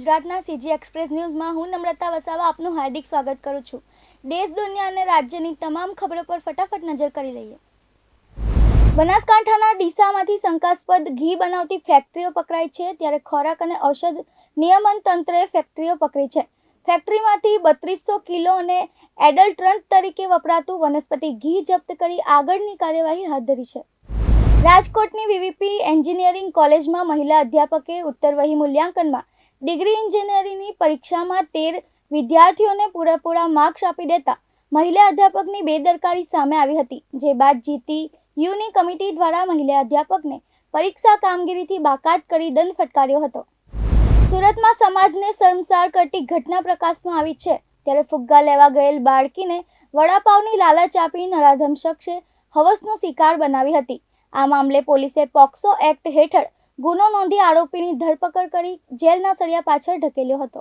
ગુજરાતના CG express ન્યૂઝમાં હું નમ્રતા વસાવા આપનું હાર્દિક સ્વાગત કરું છું. દેશ, દુનિયા અને રાજ્યની તમામ ખબરો પર ફટાફટ નજર કરી લઈએ. બનાસકાંઠાના ડીસામાંથી શંકાસ્પદ ઘી બનાવતી ફેક્ટરીઓ પકડાઈ છે, ત્યારે ખોરાક અને ઔષધ નિયમન તંત્રએ ફેક્ટરીઓ પકડી છે. ફેક્ટરીમાંથી બત્રીસો કિલો અને એડલ્ટ્રન્ટ તરીકે વપરાતું વનસ્પતિ ઘી જપ્ત કરી આગળની કાર્યવાહી હાથ ધરી છે. રાજકોટની વીવીપી એન્જિનિયરિંગ કોલેજમાં મહિલા અધ્યાપકે ઉત્તરવહી મૂલ્યાંકનમાં ડિગ્રી ઇન્જિનિયરિંગની પરીક્ષામાં તેર વિદ્યાર્થીઓને પૂરેપૂરા માર્ક્સ આપી દેતા મહિલા અધ્યાપકની બેદરકારી સામે આવી હતી, જે બાદ જીતી યુની કમિટી દ્વારા મહિલા અધ્યાપકને પરીક્ષા કામગીરીથી બાકાત કરી દંડ ફટકાર્યો હતો. સુરતમાં સમાજને શરમસાર કરતી ઘટના પ્રકાશમાં આવી છે. ત્યારે ફુગ્ગા લેવા ગયેલ બાળકીને વડાપાવની લાલચ આપી નરાધમ શખ્સે હવસનો શિકાર બનાવી હતી. આ મામલે પોલીસે પોક્સો એક્ટ હેઠળ ગુનો નોંધી આરોપીની ધરપકડ કરી જેલના સળિયા પાછળ ઢકેલ્યો હતો.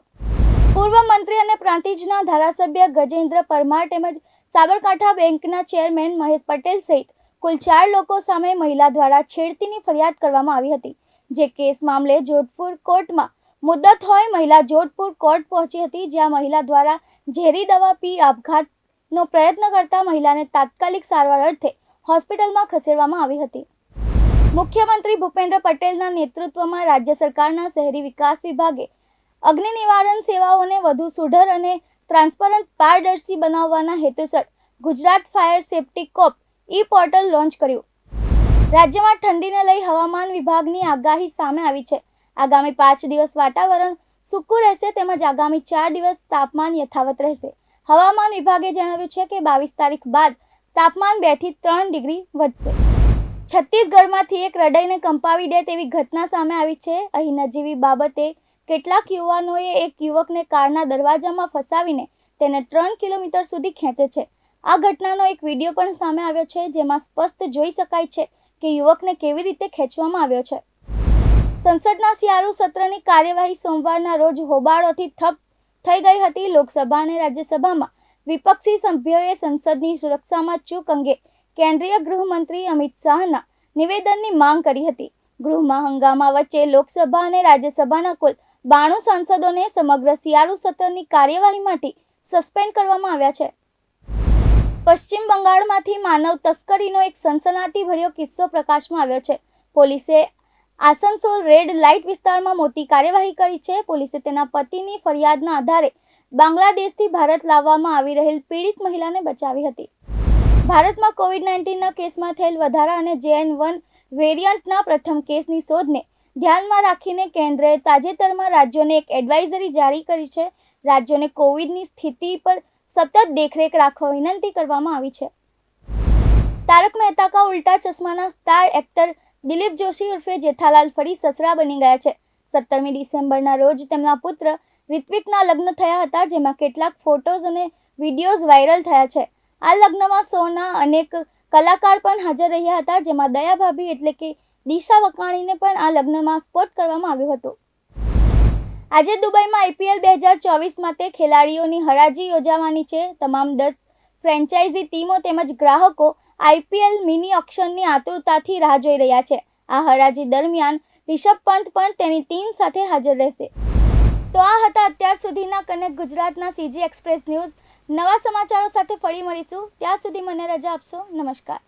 પૂર્વ મંત્રી અને પ્રાંતિજના ધારાસભ્ય ગજેન્દ્ર પરમાર તેમજ સાબરકાંઠા બેંકના ચેરમેન મહેશ પટેલ સહિત કુલ ચાર લોકો સામે મહિલા દ્વારા છેડતીની ફરિયાદ કરવામાં આવી હતી, જે કેસ મામલે જોધપુર કોર્ટમાં મુદ્દત હોય મહિલા જોધપુર કોર્ટ પહોંચી હતી, જ્યાં મહિલા દ્વારા ઝેરી દવા પી આપઘાતનો પ્રયત્ન કરતા મહિલાને તાત્કાલિક સારવાર અર્થે હોસ્પિટલમાં ખસેડવામાં આવી હતી. મુખ્યમંત્રી ભૂપેન્દ્ર પટેલના નેતૃત્વમાં રાજ્ય સરકારના શહેરી વિકાસ વિભાગે અગ્નિ નિવારણ સેવાઓને વધુ સુઢર અને ટ્રાન્સપરન્ટ પારદર્શી બનાવવાના હેતુસર Gujarat fire safety COP e portal launch કર્યું. રાજ્યમાં ઠંડીને લઈ હવામાન વિભાગની આગાહી સામે આવી છે. આગામી પાંચ દિવસ વાતાવરણ સૂકું રહેશે તેમજ આગામી ચાર દિવસ તાપમાન યથાવત રહેશે. હવામાન વિભાગે જણાવ્યું છે કે બાવીસ તારીખ બાદ તાપમાન બેથી ત્રણ ડિગ્રી વધશે. છત્તીસગઢમાંથી એક હૃદયને કંપાવી દે તેવી ઘટના સામે આવી છે. અહીં નજીવી બાબતે કેટલાક યુવાનોએ એક યુવકને કારના દરવાજામાં ફસાવીને તેને ત્રણ કિલોમીટર સુધી ખેંચે છે. આ ઘટનાનો એક વીડિયો પણ સામે આવ્યો છે, જેમાં સ્પષ્ટ જોઈ શકાય છે કે યુવકને કેવી રીતે ખેંચવામાં આવ્યો છે. સંસદના શિયાળુ સત્રની કાર્યવાહી સોમવારના રોજ હોબાળોથી ઠપ થઈ ગઈ હતી લોકસભા અને રાજ્યસભામાં વિપક્ષી સભ્યોએ સંસદની સુરક્ષામાં ચૂક અંગે કેન્દ્રીય ગૃહમંત્રી અમિત શાહના નિવેદનની માંગ કરી હતી. ગૃહમાં હંગામા વચ્ચે લોકસભા અને રાજ્યસભાના કુલ બાણું સાંસદોને સમગ્ર શિયાળુ સત્રની કાર્યવાહી માટે સસ્પેન્ડ કરવામાં આવ્યા છે. પશ્ચિમ બંગાળમાંથી માનવ તસ્કરીનો એક સનસનાટીભર્યો કિસ્સો પ્રકાશમાં આવ્યો છે. પોલીસે આસનસોલ રેડ લાઇટ વિસ્તારમાં મોટી કાર્યવાહી કરી છે. પોલીસે તેના પતિની ફરિયાદના આધારે બાંગ્લાદેશથી ભારત લાવવામાં આવી રહેલ પીડિત મહિલાને બચાવી હતી. ભારતમાં કોવિડ નાઇન્ટીનના કેસમાં થયેલ વધારા અને જેએન વન વેરિયન્ટના પ્રથમ કેસની શોધને ધ્યાનમાં રાખીને કેન્દ્રએ તાજેતરમાં રાજ્યોને એક એડવાઇઝરી જારી કરી છે. રાજ્યોને કોવિડની સ્થિતિ પર સતત દેખરેખ રાખવા વિનંતી કરવામાં આવી છે. તારક મહેતા કા ઉલ્ટા ચશ્માના સ્ટાર એક્ટર દિલીપ જોશી ઉર્ફે જેઠાલાલ ફરી સસરા બની ગયા છે. સત્તરમી ડિસેમ્બરના રોજ તેમના પુત્ર રિત્વિકના લગ્ન થયા હતા, જેમાં કેટલાક ફોટોઝ અને વિડીયોઝ વાયરલ થયા છે. આ લગ્નમાં સોના અનેક કલાકાર પણ હાજર રહ્યા હતા, જેમાં દયા ભાભી એટલે કે દિશા વકાણીને પણ આ લગ્નમાં સ્પોટ કરવામાં આવ્યો હતો. આજે દુબઈમાં આઈપીએલ બે હજાર ચોવીસ માટે ખેલાડીઓની હરાજી યોજાવાની છે. તમામ દસ ફ્રેન્ચાઇઝી ટીમો તેમજ ગ્રાહકો આઈપીએલ મિની ઓક્શનની આતુરતાથી રાહ જોઈ રહ્યા છે. આ હરાજી દરમિયાન રિષભ પંત પણ તેની ટીમ સાથે હાજર રહેશે. તો આ હતા અત્યાર સુધીના કનેક્ટ ગુજરાતના સીજી એક્સપ્રેસ ન્યૂઝ. નવા સમાચારો સાથે ફરી મળીશું. ત્યાં સુધી મને રજા આપશો. નમસ્કાર.